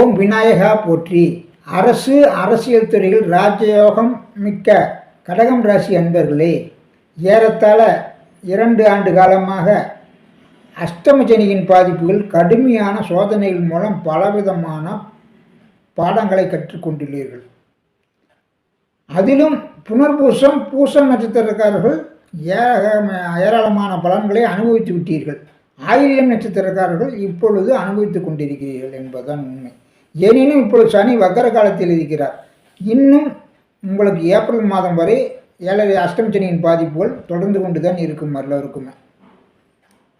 ஓம் விநாயகா போற்றி. அரசு அரசியல் துறையில் ராஜயோகம் மிக்க கடகம் ராசி அன்பர்களே ஏறத்தாழ இரண்டு ஆண்டு காலமாக அஷ்டமஜனியின் பாதிப்புகள் கடுமையான சோதனைகள் மூலம் பலவிதமான பாடங்களை கற்றுக்கொண்டுள்ளீர்கள். அதிலும் புனர்பூசம் பூசம் நட்சத்திரக்காரர்கள் ஏராளமான பலன்களை அனுபவித்து விட்டீர்கள். ஆயில்யம் நட்சத்திரக்காரர்கள் இப்பொழுது அனுபவித்துக் கொண்டிருக்கிறீர்கள் என்பதுதான் உண்மை. எனினும் இப்பொழுது சனி வக்கர காலத்தில் இருக்கிறார். இன்னும் உங்களுக்கு ஏப்ரல் மாதம் வரை ஏழரை அஷ்டம் சனியின் பாதிப்புகள் தொடர்ந்து கொண்டு தான் இருக்கும் எல்லோருக்குமே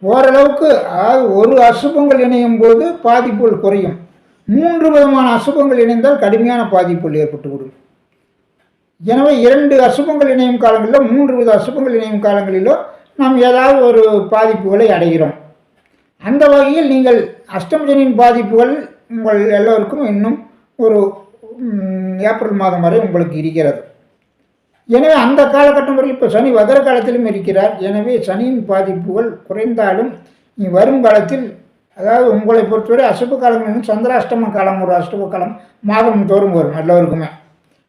ஓரளவுக்கு அதாவது ஒரு அசுபங்கள் இணையும் போது பாதிப்புகள் குறையும். மூன்று விதமான அசுபங்கள் இணைந்தால் கடுமையான பாதிப்புகள் ஏற்பட்டுவிடும். எனவே இரண்டு அசுபங்கள் இணையும் காலங்களிலோ மூன்று வித அசுபங்கள் இணையும் காலங்களிலோ நாம் ஏதாவது ஒரு பாதிப்புகளை அடைகிறோம். அந்த வகையில் நீங்கள் அஷ்டமஜனின் பாதிப்புகள் உங்கள் எல்லோருக்கும் இன்னும் ஒரு ஏப்ரல் மாதம் வரை உங்களுக்கு இருக்கிறது. எனவே அந்த காலகட்டம் வரை இப்போ சனி வகர காலத்திலும் இருக்கிறார். எனவே சனியின் பாதிப்புகள் குறைந்தாலும் இனி வரும் காலத்தில் அதாவது உங்களை பொறுத்தவரை அசுப காலங்கள் சந்திராஷ்டம காலம் ஒரு அசுப காலம் மாதம் தோறும் வரும் எல்லோருக்குமே.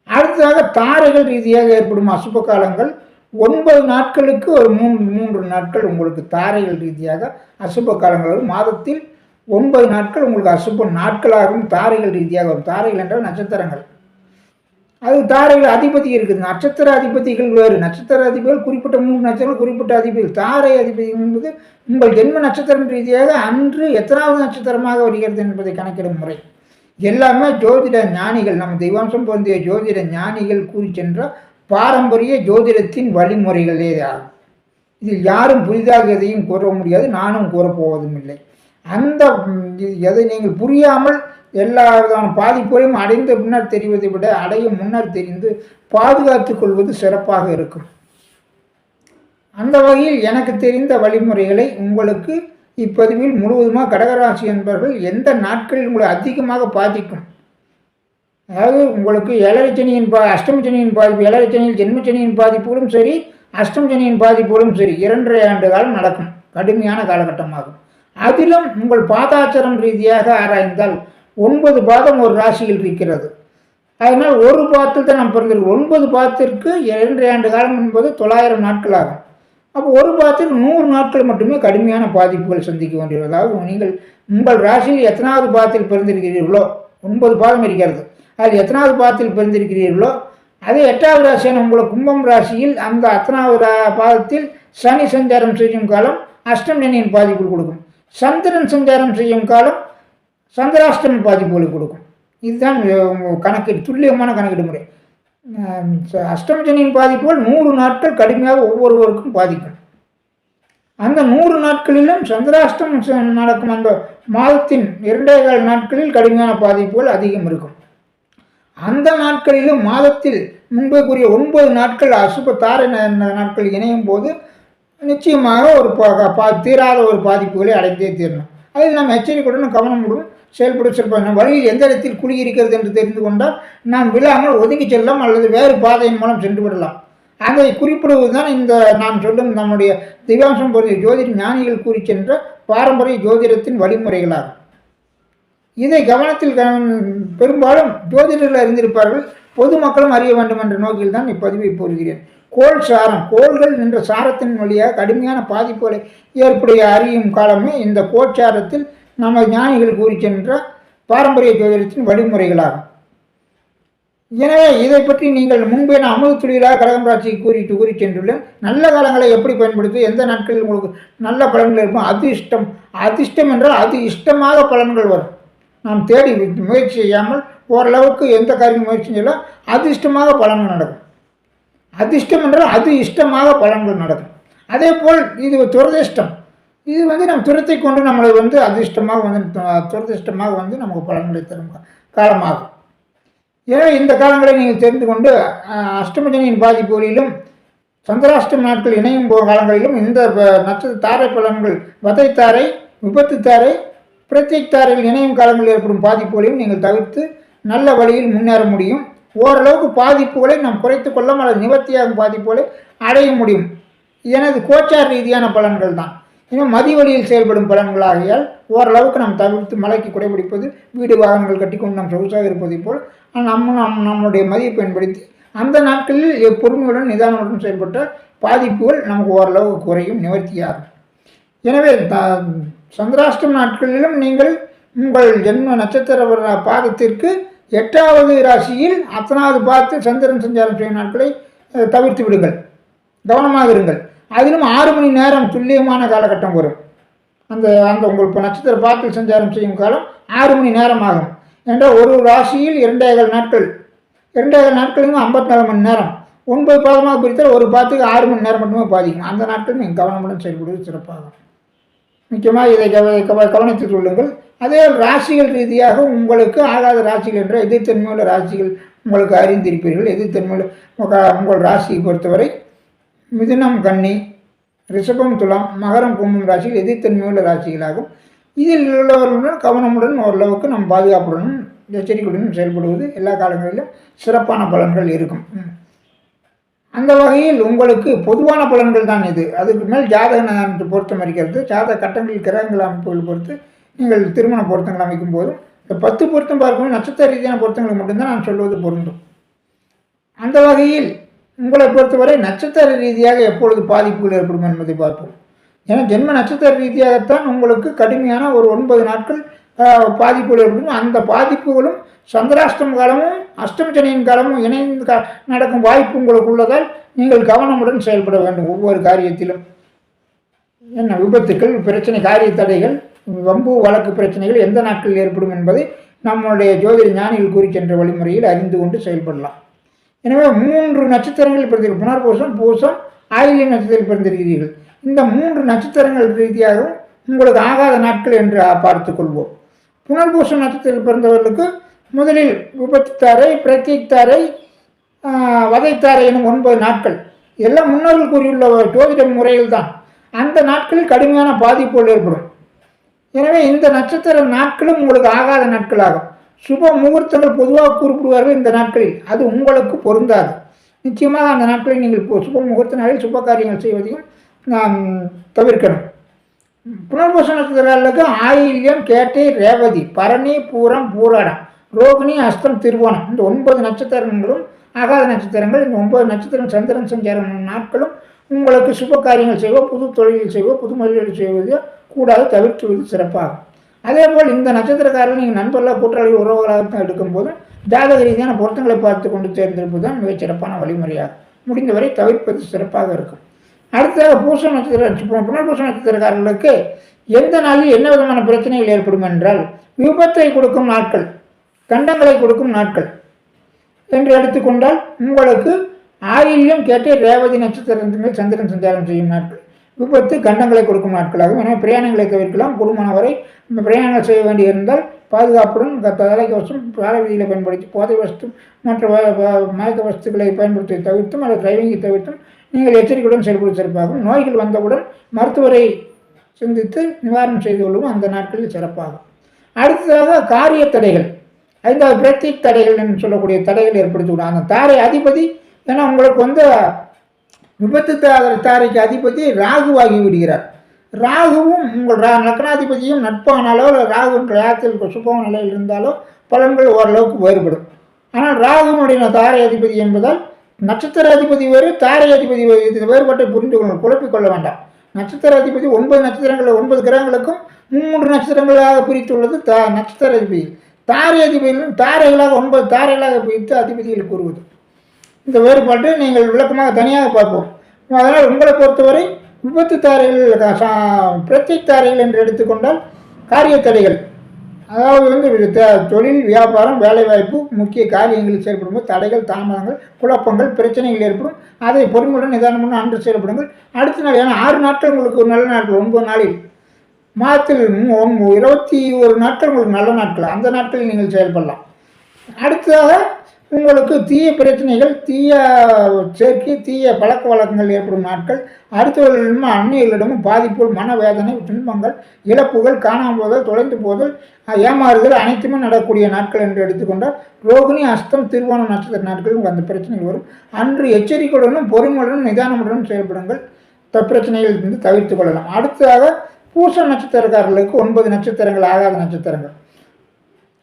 அடுத்ததாக தாரைகள் ரீதியாக ஏற்படும் அசுப காலங்கள் ஒன்பது நாட்களுக்கு ஒரு மூன்று மூன்று நாட்கள் உங்களுக்கு தாரைகள் ரீதியாக அசுப காலங்கள் மாதத்தில் ஒன்பது நாட்கள் உங்களுக்கு அசுப நாட்களாகவும் தாரைகள் ரீதியாக வரும் தாரைகள் என்றால் நட்சத்திரங்கள். அது தாரைகள் அதிபதி இருக்குது. நட்சத்திர அதிபதிகள் வேறு. நட்சத்திர அதிபதிகள் குறிப்பிட்ட மூன்று நட்சத்திரம் குறிப்பிட்ட அதிபதிகள். தாரை அதிபதி என்பது உங்கள் ஜென்ம நட்சத்திரம் ரீதியாக அன்று எத்தனாவது நட்சத்திரமாக வருகிறது என்பதை கணக்கிடும் முறை. எல்லாமே ஜோதிட ஞானிகள். நம்ம தெய்வாம்சம் பொருந்திய ஜோதிட ஞானிகள் கூறி சென்ற பாரம்பரிய ஜோதிடத்தின் வழிமுறைகளே ஆகும் இதில் யாரும் புதிதாக எதையும் கூற முடியாது. நானும் கூறப்போவதும் இல்லை. அந்த இது- எதை நீங்கள் புரியாமல் எல்லா விதமான பாதிப்புகளையும் அடைந்த பின்னர் தெரிவதை விட அடையும் முன்னர் தெரிந்து பாதுகாத்து கொள்வது சிறப்பாக இருக்கும். அந்த வகையில் எனக்கு தெரிந்த வழிமுறைகளை உங்களுக்கு இப்பதிவில் முழுவதுமாக கடகராசி என்பவர்கள் எந்த நாட்களில் உங்களை அதிகமாக பாதிக்கும்? அதாவது உங்களுக்கு ஏழரைச்சனியின் பா அஷ்டமச்சனியின் பாதிப்பு ஏழரைச்சனியில் ஜென்மச்சனியின் பாதிப்புகளும் சரி அஷ்டமச்சனியின் பாதிப்புகளும் சரி இரண்டரை ஆண்டு காலம் நடக்கும். கடுமையான காலகட்டமாகும். அதிலும் உங்கள் பாதாச்சாரம் ரீதியாக ஆராய்ந்தால் ஒன்பது பாதம் ஒரு ராசியில் இருக்கிறது. அதனால் ஒரு பாதத்தில் தான் நாம் பிறந்திருக்கோம் ஒன்பது பாதத்திற்கு இரண்டு ஆண்டு காலம் என்பது தொள்ளாயிரம் நாட்கள் ஆகும். அப்போ ஒரு பாதத்தில் நூறு நாட்கள் மட்டுமே கடுமையான பாதிப்புகள் சந்திக்க வேண்டியது. அதாவது நீங்கள் உங்கள் ராசியில் எத்தனாவது பாதத்தில் பிறந்திருக்கிறீர்களோ ஒன்பது பாதம் இருக்கிறது. அதில் எத்தனாவது பாதத்தில் பிறந்திருக்கிறீர்களோ அதே எட்டாவது ராசியான உங்களை கும்பம் ராசியில் அந்த அத்தனாவது பாதத்தில் சனி சஞ்சாரம் செய்யும் காலம் அஷ்டம் சனியின் பாதிப்புகள் கொடுக்கும். சந்திரன் சஞ்சாரம் செய்யும் காலம் சந்திராஷ்டம பாதிப்புகளை கொடுக்கும். இதுதான் கணக்கீடு துல்லியமான கணக்கீடு முறை. அஷ்டமஜனியின் ச- பாதிப்புகள் நூறு நாட்கள் கடுமையாக ஒவ்வொருவருக்கும் பாதிக்கும். அந்த நூறு நாட்களிலும் சந்திராஷ்டம் நடக்கும் அந்த மாதத்தின் இரண்டே கால் நாட்களில் கடுமையான பாதிப்புகள் அதிகம் இருக்கும். அந்த நாட்களிலும் மாதத்தில் முன்பே கூறிய ஒன்பது நாட்கள் அசுப தாரை நாட்கள் இணையும் போது நிச்சயமாக ஒரு பா- தீராத ஒரு பாதிப்புகளை அடைந்தே தீரணும். அதில் நாம் எச்சரிக்கையுடன் கவனமுடன் செயல்பட செல்போம் வழியில் எந்த இடத்தில் குழி இருக்கிறது என்று தெரிந்து கொண்டால் நாம் விழாமல் ஒதுங்கி செல்லலாம் அல்லது வேறு பாதையின் மூலம் சென்று விடலாம். அதை குறிப்பிடுவதுதான் இந்த நான் சொல்லும் நம்முடைய திவ்யாம்சம் பொருந்திய ஜோதிட ஞானிகள் கூறி சென்ற பாரம்பரிய ஜோதிடத்தின் வழிமுறைகளாகும். இதை கவனத்தில் பெரும்பாலும் ஜோதிடர்கள் அறிந்திருப்பார்கள். பொதுமக்களும் அறிய வேண்டும் என்ற நோக்கில் தான் இப்பதிவை போடுகிறேன். கோள் சாரம் கோள்கள் என்ற சாரத்தின் வழியாக கடுமையான பாதிப்புகளை ஏற்படைய அறியும் காலமே இந்த கோட்சாரத்தில் நம்ம ஞானிகள் கூறி சென்ற பாரம்பரிய ஜோதிடத்தின் வழிமுறைகளாகும். எனவே இதை பற்றி நீங்கள் முன்பே நான் அமுது துளியிலாக கடகம் ராசியை கூறிட்டு கூறி சென்றுள்ளேன். நல்ல காலங்களை எப்படி பயன்படுத்தி எந்த நாட்களில் உங்களுக்கு நல்ல பலன்கள் இருக்கும் அதிர்ஷ்டம் அதிர்ஷ்டம் என்றால் அது இஷ்டமாக பலன்கள் வரும். நாம் தேடி முயற்சி செய்யாமல் ஓரளவுக்கு எந்த காரியம் முயற்சி செய்யலாம் அதிர்ஷ்டமாக பலன்கள் நடக்கும். அதிர்ஷ்டம் என்றால் அது இஷ்டமாக பலன்கள் நடக்கும். அதே போல் இது துரதிர்ஷ்டம். இது வந்து நம் துரத்தை கொண்டு நம்மளை வந்து அதிர்ஷ்டமாக வந்து துரதிர்ஷ்டமாக வந்து நமக்கு பலன்களை தரும் காலமாகும் எனவே இந்த காலங்களை நீங்கள் தெரிந்து கொண்டு அஷ்டமஜனியின் பாதிப்பு பாதிப்புகளிலும் சந்திராஷ்டம நாட்கள் இணையும் போ காலங்களிலும் இந்த நட்சத்திர தாரை பலன்கள் வதை தாரை விபத்து தாரை பிரத்யேக் தாரையில் இணையும் காலங்களில் ஏற்படும் பாதிப்புகளையும் நீங்கள் தவிர்த்து நல்ல வழியில் முன்னேற முடியும். ஓரளவுக்கு பாதிப்புகளை நாம் குறைத்து கொள்ளும் அல்லது நிவர்த்தியாகும் பாதிப்புகளை அடைய முடியும். எனது கோச்சார் ரீதியான பலன்கள் தான். இன்னும் மதிவழியில் செயல்படும் பலன்களாகியால் ஓரளவுக்கு நாம் தவிர்த்து மலைக்கு குடைபிடிப்பது வீடு வாகனங்கள் கட்டிக்கொண்டு நாம் சொகுசாக இருப்பதை போல் நம்ம நம் நம்முடைய மதியை பயன்படுத்தி அந்த நாட்களில் பொறுமையுடன் நிதானமுடன் செயல்பட்ட பாதிப்புகள் நமக்கு ஓரளவு குறையும் நிவர்த்தியாகும். எனவே த சந்திராஷ்டம் நாட்களிலும் நீங்கள் உங்கள் ஜென்ம நட்சத்திர வர பாதத்திற்கு எட்டாவது ராசியில் அத்தனாவது பார்த்து சந்திரன் சஞ்சாரம் செய்யும் நாட்களை தவிர்த்து விடுங்கள். கவனமாக இருங்கள். அதிலும் ஆறு மணி நேரம் துல்லியமான காலகட்டம் வரும். அந்த அந்த உங்கள் இப்போ நட்சத்திர பார்த்து சஞ்சாரம் செய்யும் காலம் ஆறு மணி நேரம் ஆகும். என்றால் ஒரு ராசியில் இரண்டேகால் நாட்கள். இரண்டேகால் நாட்களும் ஐம்பத்தி நாலு மணி நேரம். ஒன்பது பாதமாக பிரித்தால் ஒரு பாத்துக்கு ஆறு மணி நேரம் மட்டுமே பாதிக்கும். அந்த நாட்கள் நீங்கள் கவனமுடன் செயல்படுவது சிறப்பாகும். முக்கியமாக இதை கவ கவ- கவனித்துக் கொள்ளுங்கள். அதே ராசிகள் ரீதியாக உங்களுக்கு ஆகாத ராசிகள் என்ற எதிர்த்தன்மையுள்ள ராசிகள் உங்களுக்கு அறிந்திருப்பீர்கள். எதிர்த்தன்மையுள்ள உங்கள் ராசியை பொறுத்தவரை மிதுனம் கன்னி ரிஷபம் துலாம் மகரம் கும்பம் ராசியில் எதிர்த்தன்மையுள்ள ராசிகளாகும். இதில் உள்ளவர்களுடன் கவனமுடன் ஓரளவுக்கு நம் பாதுகாப்புடனும் எச்சரிக்கையுடனும் செயல்படுவது எல்லா காலங்களிலும் சிறப்பான பலன்கள் இருக்கும். ம். அந்த வகையில் உங்களுக்கு பொதுவான பலன்கள் தான் இது. அதுக்கு மேல் ஜாதக நகரத்தை பொருத்தம் இருக்கிறது ஜாதக கட்டங்கள் கிரகங்கள் அமைப்புகள் பொறுத்து நீங்கள் திருமண பொருத்தங்கள் அமைக்கும் போதும் இந்த பத்து பொருத்தம் பார்க்கும்போது நட்சத்திர ரீதியான பொருத்தங்களுக்கு மட்டும்தான் நான் சொல்வது பொருந்தும். அந்த வகையில் உங்களை பொறுத்தவரை நட்சத்திர ரீதியாக எப்பொழுது பாதிப்புகள் ஏற்படும் என்பதை பார்ப்போம். ஏன்னா ஜென்ம நட்சத்திர ரீதியாகத்தான் உங்களுக்கு கடுமையான ஒரு ஒன்பது நாட்கள் பாதிப்புகள் ஏற்படும். அந்த பாதிப்புகளும் சந்திராஷ்டம காலமும் அஷ்டம காலமும் இணைந்து கா- நடக்கும் வாய்ப்பு உங்களுக்கு உள்ளதால் நீங்கள் கவனமுடன் செயல்பட வேண்டும் ஒவ்வொரு காரியத்திலும். என்ன விபத்துக்கள் பிரச்சனை காரிய தடைகள் வம்பு வழக்கு பிரச்சனைகள் எந்த நாட்களில் ஏற்படும் என்பதை நம்முடைய ஜோதிட ஞானிகள் கூறி சென்ற வழிமுறையில் அறிந்து கொண்டு செயல்படலாம். எனவே மூன்று நட்சத்திரங்கள் பிறந்தீர்கள் புனர்பூசம் பூசம் ஆயிலிய நட்சத்திரத்தில் பிறந்திருக்கிறீர்கள். இந்த மூன்று நட்சத்திரங்கள் ரீதியாகவும் உங்களுக்கு ஆகாத நாட்கள் என்று பார்த்து கொள்வோம். புனர்பூசம் நட்சத்திரத்தில் பிறந்தவர்களுக்கு முதலில் விபத்துத்தாரை பிரத்தித்தாரை வதைத்தாரை எனும் ஒன்பது நாட்கள். எல்லாம் முன்னோர்கள் கூறியுள்ள ஜோதிட முறையில் தான் அந்த நாட்களில் கடுமையான பாதிப்புகள் ஏற்படும். எனவே இந்த நட்சத்திர நாட்களும் உங்களுக்கு ஆகாத நாட்களாகும். சுப முகூர்த்தங்கள் பொதுவாக குறிப்பிடுவார்கள் இந்த நாட்களில். அது உங்களுக்கு பொருந்தாது. நிச்சயமாக அந்த நாட்களில் நீங்கள் இப்போ சுப முகூர்த்த நாளில் சுப காரியங்கள் செய்வதையும் நாம் தவிர்க்கணும். புனர்பூச நட்சத்திரங்களுக்கு ஆயில்யம் கேட்டை ரேவதி பரணி பூரம் பூராடம் ரோகிணி அஸ்தம் திருவோணம். இந்த ஒன்பது நட்சத்திரங்களும் ஆகாத நட்சத்திரங்கள். இந்த ஒன்பது நட்சத்திரம் சந்திரன் சஞ்சாரம் நாட்களும் உங்களுக்கு சுப காரியங்கள் செய்வோ புது தொழில்கள் செய்வோ புது முதலீடு செய்வது கூடாது தவிர்த்துவது சிறப்பாகும் அதே போல் இந்த நட்சத்திரக்காரர்கள் நீங்கள் நண்பர்களாக கூட்டாளி உறவுகளாக தான் எடுக்கும்போது ஜாதக ரீதியான பொருத்தங்களை பார்த்து கொண்டு தேர்ந்தெடுப்பது தான் மிகச் சிறப்பான வழிமுறையாகும். முடிந்தவரை தவிர்ப்பது சிறப்பாக இருக்கும். அடுத்ததாக பூச நட்சத்திர புனர்பூச நட்சத்திரக்காரர்களுக்கு எந்த நாளில் என்ன விதமான பிரச்சனைகள் ஏற்படும் என்றால் விபத்தை கொடுக்கும் நாட்கள் கண்டங்களை கொடுக்கும் நாட்கள் என்று எடுத்துக்கொண்டால் உங்களுக்கு ஆயில்யம் கேட்டு ரேவதி நட்சத்திரங்கள் சந்திரன் சஞ்சாரம் செய்யும் நாட்கள். விபத்து கண்டங்களை கொடுக்கும் நாட்களாகும். எனவே பிரயாணங்களை தவிர்க்கலாம். குடும்பம் வரை பிரயாணம் செய்ய வேண்டியிருந்தால் பாதுகாப்புடன் க- தலைக்கவசம் பால விதிகளை பயன்படுத்தி போதை வஸ்து மற்ற மயக்க வஸ்துக்களை பயன்படுத்தி தவிர்த்தும் அல்லது டிரைவிங்கை தவிர்த்தும் நீங்கள் எச்சரிக்கையுடன் செயல்படுத்த சிறப்பாகும். நோய்கள் வந்தவுடன் மருத்துவரை சிந்தித்து நிவாரணம் செய்து கொள்ளவும் அந்த நாட்களில் சிறப்பாகும். அடுத்ததாக காரிய தடைகள். ஐந்தாவது பிரத்தி தடைகள் என்று சொல்லக்கூடிய தடைகள் ஏற்படுத்திவிடும் அந்த தாரை அதிபதி ஏன்னா உங்களுக்கு வந்து விபத்து தாரைக்கு அதிபதி ராகுவாகி விடுகிறார். ராகுவும் உங்கள் ரா லக்னாதிபதியும் நட்பானாலோ இல்லை ராகுவின் கிரகத்தில் சுப நிலையில் இருந்தாலோ பலன்கள் ஓரளவுக்கு வேறுபடும். ஆனால் ராகுனுடைய தாரை அதிபதி என்பதால் நட்சத்திர அதிபதி வேறு தாரை அதிபதி வேறு வேறுபாட்டை புரிந்து கொள்ள குழப்பிக் கொள்ள வேண்டாம். நட்சத்திர அதிபதி ஒன்பது நட்சத்திரங்கள் ஒன்பது கிரகங்களுக்கும் மூன்று நட்சத்திரங்களாக பிரித்துள்ளது தா நட்சத்திர அதிபதி. தாரை அதிபதியிலும் தாரைகளாக ஒன்பது தாரைகளாக பிரித்து அதிபதிகள் கூறுவது. இந்த வேறுபாட்டை நீங்கள் விளக்கமாக தனியாக பார்ப்போம். அதனால் உங்களை பொறுத்தவரை விபத்து தாரைகள் சா- பிரத்யேக் தாரைகள் என்று எடுத்துக்கொண்டால் காரிய தடைகள் அதாவது வந்து தொழில் வியாபாரம் வேலைவாய்ப்பு முக்கிய காரியங்களில் செயல்படும்போது தடைகள் தாமதங்கள் குழப்பங்கள் பிரச்சனைகள் ஏற்படும். அதை பொறுமையுடன் நிதானமுடன் அன்று செயல்படுங்கள். அடுத்த நாள் ஏன்னா ஆறு நாட்கள் உங்களுக்கு ஒரு நல்ல நாட்கள் ஒன்பது நாளில். மாதத்தில் மு- இருபத்தி ஒரு நாட்கள் உங்களுக்கு நல்ல நாட்கள். அந்த நாட்களில் நீங்கள் செயல்படலாம். அடுத்ததாக உங்களுக்கு தீய பிரச்சனைகள் தீய சேர்க்கை தீய பழக்க வழக்கங்கள் ஏற்படும் நாட்கள் அடுத்தவர்களிடமும் அந்நியர்களிடமும் பாதிப்புகள் மனவேதனை துன்பங்கள் இழப்புகள் காணாமல் போதல் தொலைந்து போதல் ஏமாறுதல் அனைத்துமே நடக்கூடிய நாட்கள் என்று எடுத்துக்கொண்டால் ரோகிணி அஸ்தம் திருவோண நட்சத்திர நாட்களும் அந்த பிரச்சனைகள் வரும். அன்று எச்சரிக்கையுடனும் பொறுமையுடனும் நிதானமுடனும் செயல்படுங்கள். த பிரச்சனைகளிலிருந்து தவிர்த்து கொள்ளலாம். அடுத்ததாக பூச நட்சத்திரக்காரர்களுக்கு ஒன்பது நட்சத்திரங்கள் ஆகாத நட்சத்திரங்கள்.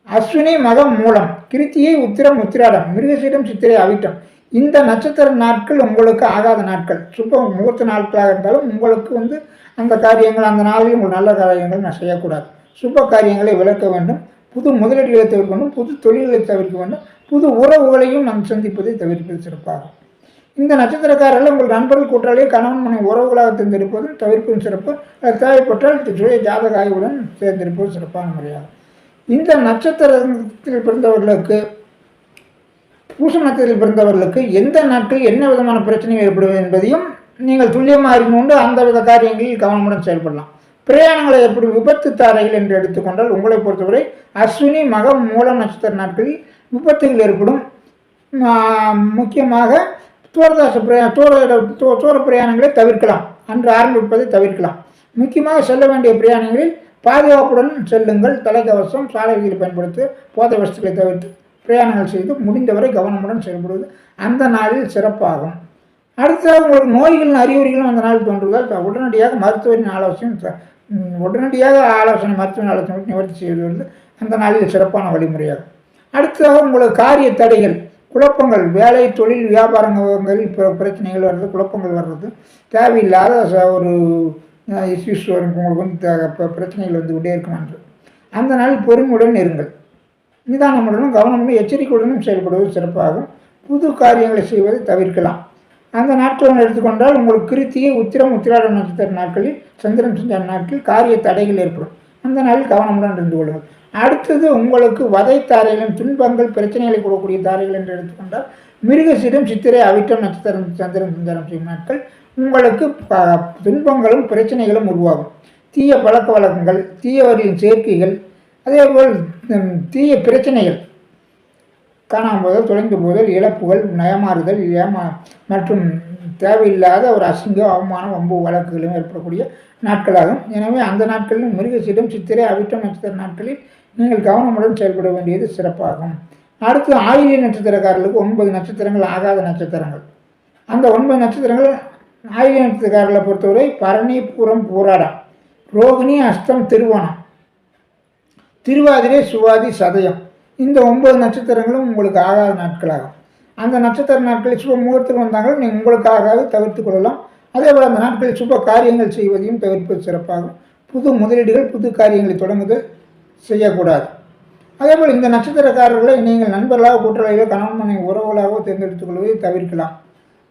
அஸ்வினி மகம் மூலம். கிருத்தியை உத்திரம் உத்திராடம் மிருகசீடம் சித்திரை அவிட்டம். இந்த நட்சத்திர நாட்கள் உங்களுக்கு ஆகாத நாட்கள். சுப முகூர்த்த நாட்களாக இருந்தாலும் உங்களுக்கு வந்து அந்த காரியங்கள் அந்த நாளில் உங்கள் நல்ல காரியங்கள் நான் செய்யக்கூடாது. சுப காரியங்களை விளக்க வேண்டும். புது முதலீடுகளை தவிர்க்க வேண்டும். புது தொழில்களை தவிர்க்க வேண்டும். புது உறவுகளையும் நாம் சந்திப்பதை தவிர்ப்பது சிறப்பாகும். இந்த நட்சத்திரக்காரர்கள் உங்கள் நண்பர்கள் கூட்டாளியை கணவன் மனை உறவுகளாக தேர்ந்தெடுப்பதும் தவிர்ப்பதும் சிறப்பு. தேவைப்பட்டால் சுய ஜாதக ஆய்வுடன் தேர்ந்தெடுப்பது சிறப்பான முறையாகும். இந்த நட்சத்திரத்தில் பிறந்தவர்களுக்கு பூச நட்சத்திரத்தில் பிறந்தவர்களுக்கு எந்த நாட்டில் என்ன விதமான பிரச்சனையும் ஏற்படும் என்பதையும் நீங்கள் துல்லியமாக அறிந்து கொண்டு அந்த வித காரியங்களில் கவனமுடன் செயல்படலாம். பிரயாணங்களை எப்படி விபத்து தாரைகள் என்று எடுத்துக்கொண்டால் உங்களை பொறுத்தவரை அஸ்வினி மகம் மூலம் நட்சத்திர நாட்களில் விபத்துகள் ஏற்படும். முக்கியமாக தூரதாச பிரயா தூர தூர பிரயாணங்களை தவிர்க்கலாம். அன்று ஆரம்பிப்பதை தவிர்க்கலாம். முக்கியமாக செல்ல வேண்டிய பிரயாணங்களில் பாதுகாப்புடன் செல்லுங்கள். தலைக்கவசம் சாலை விதியில் பயன்படுத்தி போதை வசதிகளை தவிர்த்து பிரயாணங்கள் செய்து முடிந்தவரை கவனமுடன் செயல்படுவது அந்த நாளில் சிறப்பாகும். அடுத்ததாக உங்களுக்கு நோய்களின் அறிகுறிகளும் அந்த நாள் தோன்றுவதால் உடனடியாக மருத்துவரின் ஆலோசனை உடனடியாக ஆலோசனை மருத்துவ ஆலோசனை நிவர்த்தி செய்வது அந்த நாளில் சிறப்பான வழிமுறையாகும். அடுத்ததாக உங்களுக்கு காரிய தடைகள் குழப்பங்கள் வேலை தொழில் வியாபாரங்களில் பிரச்சனைகள் வர்றது குழப்பங்கள் வர்றது தேவையில்லாத ச- ஒரு இஷ்யூஸ் வரும் உங்களுக்கு வந்து ப- பிரச்சனைகள் வந்து கொண்டே இருக்கும் என்று. அந்த நாளில் பொறுமையுடன் இருங்கள். நிதானமுடனும் கவனமுடன் எச்சரிக்கையுடனும் செயல்படுவது சிறப்பாகும். புது காரியங்களை செய்வதை தவிர்க்கலாம். அந்த நாட்களை எடுத்துக்கொண்டால் உங்களுக்கு கிருத்தியை உத்திரம் உத்திராட நட்சத்திர நாட்களில் சந்திரன் செஞ்ச நாட்களில் காரிய தடைகள் ஏற்படும். அந்த நாளில் கவனமுடன் இருந்து கொள்ளுங்கள். அடுத்தது உங்களுக்கு வதை தாரைகளும் துன்பங்கள் பிரச்சனைகளை கொடுக்கக்கூடிய தாரைகள் என்று எடுத்துக்கொண்டால் மிருகசீடம் சித்திரை அவிட்டம் நட்சத்திரம் சந்திரன் சந்திரம் செய்யும் நாட்கள் உங்களுக்கு ப- துன்பங்களும் பிரச்சனைகளும் உருவாகும். தீய பழக்க வழக்கங்கள் தீயவர்களின் சேர்க்கைகள் அதேபோல் தீய பிரச்சனைகள். காணாமல் போதல் தொலைந்து போதல் இழப்புகள் நயமாறுதல் ஏமா மற்றும் தேவையில்லாத ஒரு அசிங்கம் அவமானம் வம்பு வழக்குகளும் ஏற்படக்கூடிய நாட்களாகும். எனவே அந்த நாட்களில் மிருகசீடம் சித்திரை அவிட்டம் நட்சத்திர நாட்களில் நீங்கள் கவனமுடன் செயல்பட வேண்டியது சிறப்பாகும். அடுத்து ஆயிலிய நட்சத்திரக்காரர்களுக்கு ஒன்பது நட்சத்திரங்கள் ஆகாத நட்சத்திரங்கள். அந்த ஒன்பது நட்சத்திரங்கள் ஆயிலிய நட்சத்திரக்காரர்களை பொறுத்தவரை பரணி பூரம் பூராடம் ரோகிணி அஸ்தம் திருவோணம் திருவாதிரை சுவாதி சதயம். இந்த ஒன்பது நட்சத்திரங்களும் உங்களுக்கு ஆகாத நாட்களாகும். அந்த நட்சத்திர நாட்களில் சுப முகூர்த்தம் வந்தாங்களும் நீங்கள் உங்களுக்காகவே தவிர்த்து கொள்ளலாம். அதே போல் அந்த நாட்களில் சுப காரியங்கள் செய்வதையும் தவிர்ப்பது சிறப்பாகும். புது முதலீடுகள் புது காரியங்களை தொடங்குதல் செய்யக்கூடாது. அதே போல் இந்த நட்சத்திரக்காரர்களை நீங்கள் நண்பர்களாக கூட்டாளிகளோ கணவன் மனைவி உறவுகளாகவோ தேர்ந்தெடுத்துக் கொள்வதை தவிர்க்கலாம்.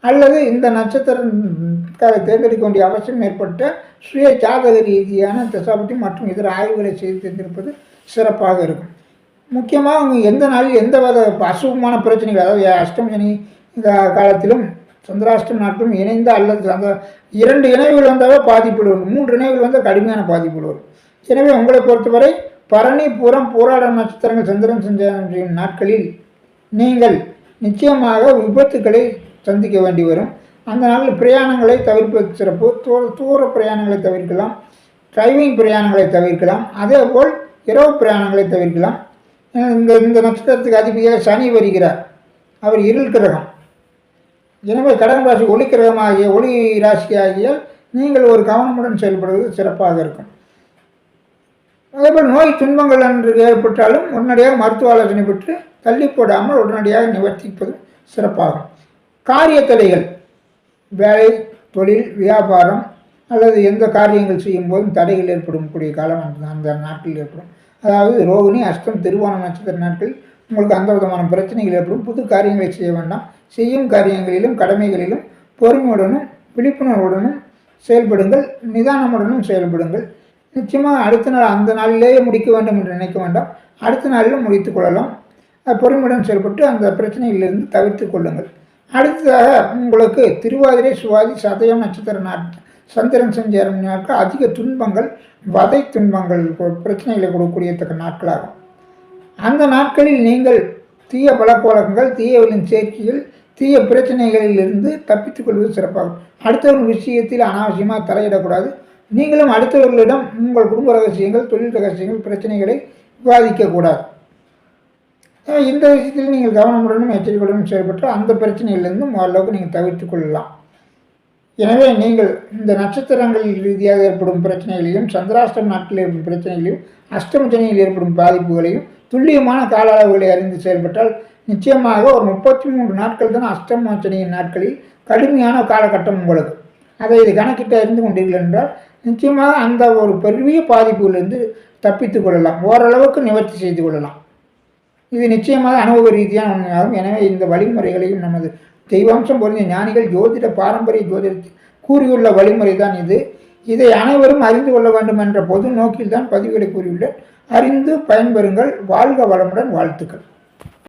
அல்லது இந்த நட்சத்திரத்தை தேர்ந்தெடுக்க வேண்டிய அவசியம் ஏற்பட்ட சுய ஜாதக ரீதியான தசாபதி மற்றும் இதர ஆய்வுகளை செய்து தேர்ந்தெடுப்பது சிறப்பாக இருக்கும். முக்கியமாக அவங்க எந்த நாளில் எந்த வித அசுபமான பிரச்சனைகள் அதாவது அஷ்டமி இந்த காலத்திலும் சந்திராஷ்டம் நாட்களும் இணைந்த அல்லது அந்த இரண்டு இணைவுகள் வந்தாவே பாதிப்புகள் வரும். மூன்று இணைவுகள் வந்தால் கடுமையான பாதிப்புகள் வரும். எனவே உங்களை பொறுத்தவரை பரணி புறம் போராட நட்சத்திரங்கள் சந்திரன் செஞ்ச நாட்களில் நீங்கள் நிச்சயமாக விபத்துக்களை சந்திக்க வேண்டி வரும். அந்த நாளில் பிரயாணங்களை தவிர்ப்பது சிறப்பு. தூர தூர பிரயாணங்களை தவிர்க்கலாம். டிரைவிங் பிரயாணங்களை தவிர்க்கலாம். அதே போல் இரவு பிரயாணங்களை தவிர்க்கலாம். இந்த இந்த நட்சத்திரத்துக்கு அதிபதியாக சனி வருகிறார். அவர் இருள் கிரகம். எனவே கடன் ராசி ஒளி கிரகமாகிய ஒளி ராசியாகியால் நீங்கள் ஒரு கவனமுடன் செயல்படுவது சிறப்பாக இருக்கும். அதேபோல் நோய் துன்பங்கள் என்று ஏற்பட்டாலும் உடனடியாக மருத்துவ ஆலோசனை பெற்று தள்ளி போடாமல் உடனடியாக நிவர்த்திப்பது சிறப்பாகும். காரிய தடைகள் வேலை தொழில் வியாபாரம் அல்லது எந்த காரியங்கள் செய்யும் போதும் தடைகள் ஏற்படும். கூடிய காலம் அந்த அந்த நாட்களில் ஏற்படும். அதாவது ரோகிணி அஷ்டம் திருவோணம் நட்சத்திர நாட்கள் உங்களுக்கு அந்த விதமான பிரச்சனைகள் ஏற்படும். புது காரியங்களை செய்ய வேண்டாம். செய்யும் காரியங்களிலும் கடமைகளிலும் பொறுமையுடனும் விழிப்புணர்வுடனும் செயல்படுங்கள். நிதானமுடனும் செயல்படுங்கள். நிச்சயமாக அடுத்த நாள் அந்த நாளிலேயே முடிக்க வேண்டும் என்று நினைக்க வேண்டாம். அடுத்த நாளிலும் முடித்துக் கொள்ளலாம். பொறுமையுடன் செயல்பட்டு அந்த பிரச்சனையிலிருந்து தவிர்த்து கொள்ளுங்கள். அடுத்ததாக உங்களுக்கு திருவாதிரை சுவாதி சதயம் நட்சத்திர நாட் சந்திரன் சஞ்சாரம் நாட்கள் அதிக துன்பங்கள் வதை துன்பங்கள் கொ- பிரச்சனைகளை கொடுக்கக்கூடியத்தக்க நாட்களாகும். அந்த நாட்களில் நீங்கள் தீய பழக்க தீயவளின் சேர்க்கைகள் தீய பிரச்சனைகளிலிருந்து தப்பித்துக் கொள்வது சிறப்பாகும். அடுத்தவர்கள் விஷயத்தில் அனாவசியமாக தலையிடக்கூடாது. நீங்களும் அடுத்தவர்களிடம் உங்கள் குடும்ப ரகசியங்கள் தொழில் ரகசியங்கள் பிரச்சனைகளை விவாதிக்கக்கூடாது. இந்த விஷயத்தில் நீங்கள் கவனமுடனும் எச்சரிக்கையுடனும் செயல்பட்டு அந்த பிரச்சனையிலிருந்து ஓரளவுக்கு நீங்கள் தவிர்த்து கொள்ளலாம். எனவே நீங்கள் இந்த நட்சத்திரங்கள் ரீதியாக ஏற்படும் பிரச்சனைகளையும் சந்திராஷ்டம் நாட்களில் ஏற்படும் பிரச்சனைகளையும் அஷ்டமசணியில் ஏற்படும் பாதிப்புகளையும் துல்லியமான கால அளவுகளை அறிந்து செயல்பட்டால் நிச்சயமாக ஒரு முப்பத்தி மூன்று நாட்கள் தான் அஷ்டம நாட்களில் கடுமையான காலகட்டம் உங்களுக்கு. அதை இது கணக்கிட்டு அறிந்து கொண்டீர்கள் என்றால் நிச்சயமாக அந்த ஒரு பெரிய பாதிப்புகளிலிருந்து தப்பித்து கொள்ளலாம். ஓரளவுக்கு நிவர்த்தி செய்து கொள்ளலாம். இது நிச்சயமாக அனுபவ ரீதியான உண்மையாகும். எனவே இந்த வழிமுறைகளையும் நமது தெய்வாம்சம் பொருந்திய ஞானிகள் ஜோதிட பாரம்பரிய ஜோதிடத்தில் கூறியுள்ள வழிமுறை தான் இது. இதை அனைவரும் அறிந்து கொள்ள வேண்டும் என்ற பொது நோக்கில்தான் பதிவுகளை கூறியுள்ளேன். அறிந்து பயன்பெறுங்கள். வாழ்க வளமுடன் வாழ்த்துக்கள்.